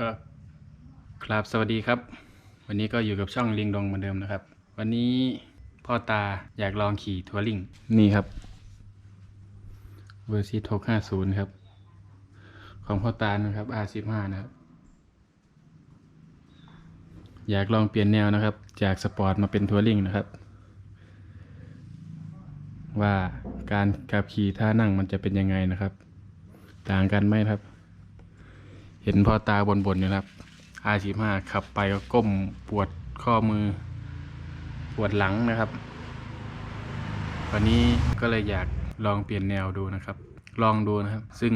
ก็ครับสวัสดีครับ วันนี้ก็อยู่กับช่องลิงดงเหมือนเดิมนะครับ วันนี้พ่อตาอยากลองขี่ทัวริงนี่ครับเวอร์ซีทกห้าศูนย์ครับ ของพ่อตานะครับ R15 นะครับ อยากลองเปลี่ยนแนวนะครับ จากสปอร์ตมาเป็นทัวริงนะครับ ว่าการขับขี่ท่านั่งมันจะเป็นยังไงนะครับ ต่างกันไหมครับ เห็นพ่อตาบนๆอยู่ครับ R15 ขับไปก็ก้มปวดข้อมือ ปวดหลังนะครับ วันนี้ก็เลยอยากลองเปลี่ยนแนวดูนะครับ ลองดูนะครับ ซึ่ง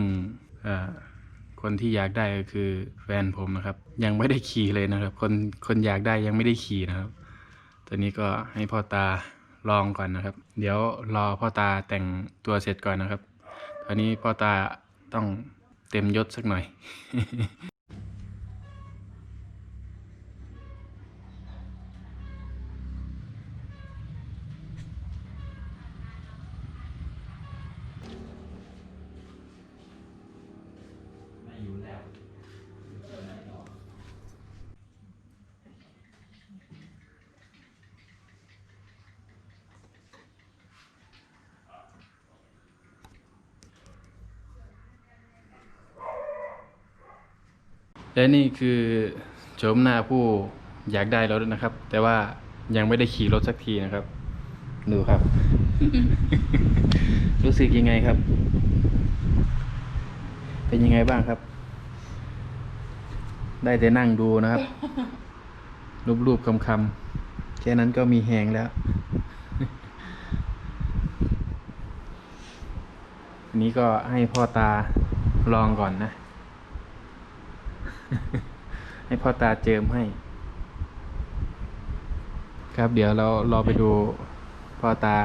คนที่อยากได้ก็คือแฟนผมนะครับ ยังไม่ได้ขี่เลยนะครับ คนคนอยากได้ยังไม่ได้ขี่นะครับ ตอนนี้ก็ให้พ่อตาลองก่อนนะครับ เดี๋ยวรอพ่อตาแต่งตัวเสร็จก่อนนะครับ ตอนนี้พ่อตาต้อง เต็มยศสักหน่อย และนี่คือโฉมหน้าผู้อยากได้รถนะครับ แต่ว่ายังไม่ได้ขี่รถสักทีนะครับ ดูครับ รู้สึกยังไงครับ เป็นยังไงบ้างครับ ได้แต่นั่งดูนะครับ รูปๆคำๆแค่นั้นก็มีแหงแล้วนนี้ก็ให้พ่อตาลองก่อนนะ ให้พ่อตาเจิมให้ ครับ เดี๋ยวเรารอไปดูพ่อตา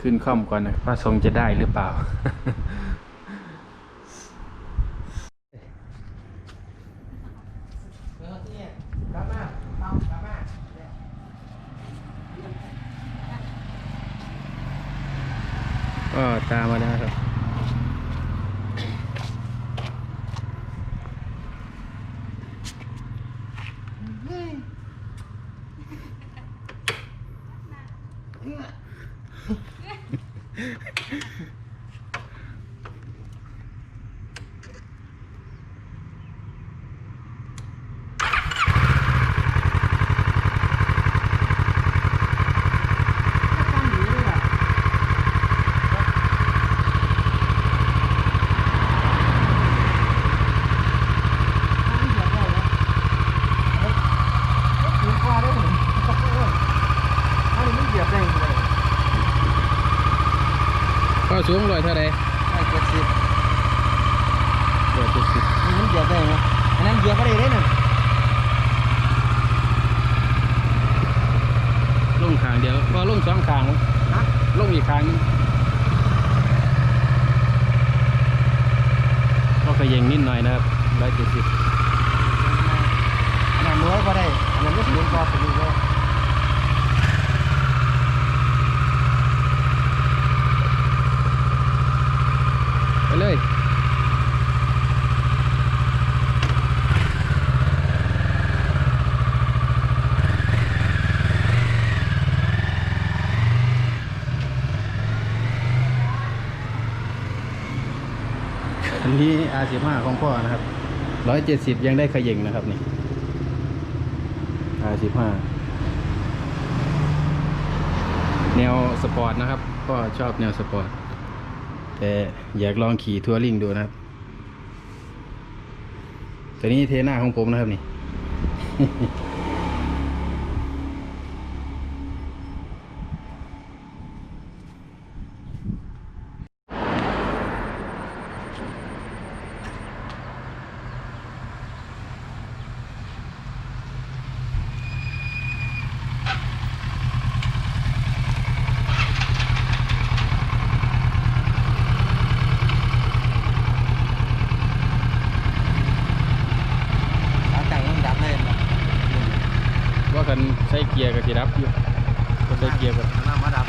ขึ้นคล่อมก่อนนะว่าทรงจะได้หรือเปล่า ก็ตามมาแล้วครับ ก็ สูงร้อยเท่าไรร้อยเจ็ดสิบมันเหยียบได้ไหมอันนั้นเหยียบไม่ได้เลยน่ะลงขางเดียวพอลงสองขางฮะลงอีกขางนึงก็ขย่งนิดหน่อยนะครับร้อยเจ็ดสิบอันนั้นน้อยก็ได้อันนั้นไม่ถึงก็ถึงก็ไปเลย อั นนี้ R15 ของพ่อนะครับ170ยังได้ขย่งนะครับนี่ R15 แนวสปอร์ตนะครับ ก็ชอบแนวสปอร์ต แต่อยากลองขี่ทัวริงดูนะครับ ตัวนี้เทหน้าของผมนะครับนี่ ขาแต่งมันดับเลยนะ ว่ากั นใช้เกียร์กับสิรับอยู่ก็ใช้เกียร์กับน้ำมาดับ